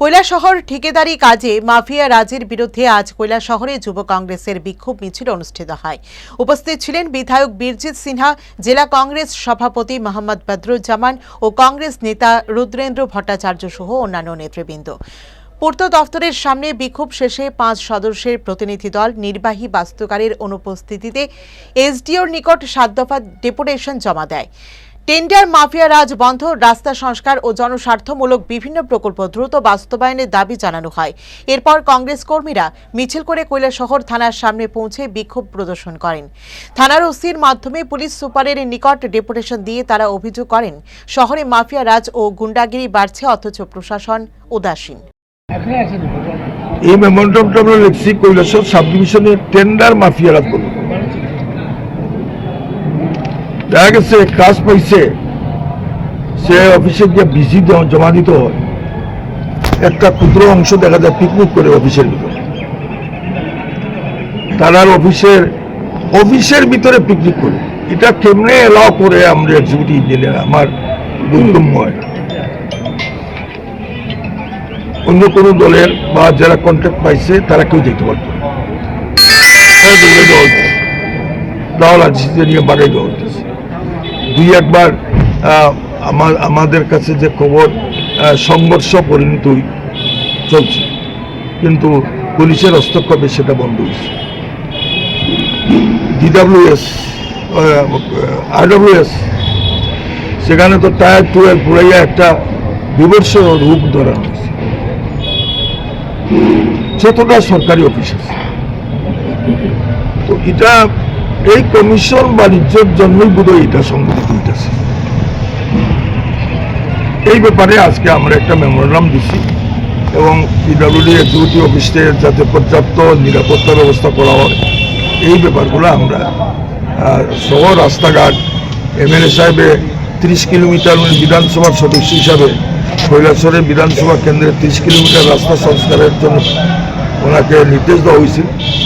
কৈলাসহর ঠিকাদারি কাজে মাফিয়া রাজের বিরুদ্ধে আজ কৈলাসহরে যুব কংগ্রেসের বিক্ষোভ মিছিল অনুষ্ঠিত হয়। উপস্থিত ছিলেন বিধায়ক বীরজিৎ সিনহা, জেলা কংগ্রেস সভাপতি মোহাম্মদ বদরুজ্জামান ও কংগ্রেস নেতা রুদ্রেন্দ্র ভট্টাচার্য সহ অন্যান্য নেতৃবৃন্দ। পূর্ত দফতরের সামনে বিক্ষোভ শেষে পাঁচ সদস্যের প্রতিনিধি দল নির্বাহী বাস্তুকারের অনুপস্থিতিতে এসডিওর নিকট সাত দফা ডেপুটেশন জমা দেয়। টেন্ডার মাফিয়া রাজ বন্ধ, রাস্তা সংস্কার ও জনস্বার্থমূলক বিভিন্ন প্রকল্প দ্রুত বাস্তবায়নের দাবি জানানো হয়। এরপর কংগ্রেস কর্মীরা মিছিল করে কৈলাসহর থানার সামনে পৌঁছে বিক্ষোভ প্রদর্শন করেন। থানার ওসির মাধ্যমে পুলিশ সুপারের নিকট ডেপুটেশন দিয়ে তারা অভিযোগ করেন, শহরে মাফিয়া রাজ ও গুন্ডাগিরি বাড়ছে, অথচ প্রশাসন উদাসীন। এই মেমোরেন্ডামটা আমরা লিখছি কৈলাসর টেন্ডার মাফিয়ারা করল দেখা গেছে কাজ পাইছে। সে অফিসে গিয়ে বিজি জমা দিতে হয়। একটা ক্ষুদ্র অংশ দেখা যায় পিকনিক করে অফিসের ভিতরে। তারার অফিসের অফিসের ভিতরে পিকনিক করে। এটা কেমনে এলাও করে আমরা এক্সিকিউটিভ ইঞ্জিনিয়ার আমার হয় অন্য কোনো দলের বা যারা কন্ট্রাক্ট পাইছে, তারা কেউ যেতে পারত না। দৌড়ে দেওয়া হতো। নিয়ে বাড়াই দেওয়া হইতেছে। দুই একবার আমার, আমাদের কাছে যে খবর সংঘর্ষ পরিণত চলছে। কিন্তু পুলিশের হস্তক্ষেপে সেটা বন্ধ হয়েছে। ডিডাব্লিউএস আরডাব্লিউএস সেখানে তো টায়ার টুয়েলভ পুরাইয়া একটা বিবর্ষ রূপ ধরা হয়েছে। যতটা সরকারি অফিস আছে। তো এটা এই কমিশন বাণিজ্যের জন্যই বোধহয় এটা সংগঠিত হইতেছে। এই ব্যাপারে আজকে আমরা একটা মেমোরান্ডাম দিছি এবং পিডাব্লিউডি এক্সিকিউটিভ অফিসে যাতে পর্যাপ্ত নিরাপত্তা ব্যবস্থা করা হয়, এই ব্যাপারগুলো আমরা শহর রাস্তাঘাট, এমএলএ সাহেবে তিরিশ কিলোমিটার উনি বিধানসভার সদস্য হিসাবে, কৈলাসরের বিধানসভা কেন্দ্রে তিরিশ কিলোমিটার রাস্তা সংস্কারের জন্য ওনাকে নির্দেশ দেওয়া হয়েছিল।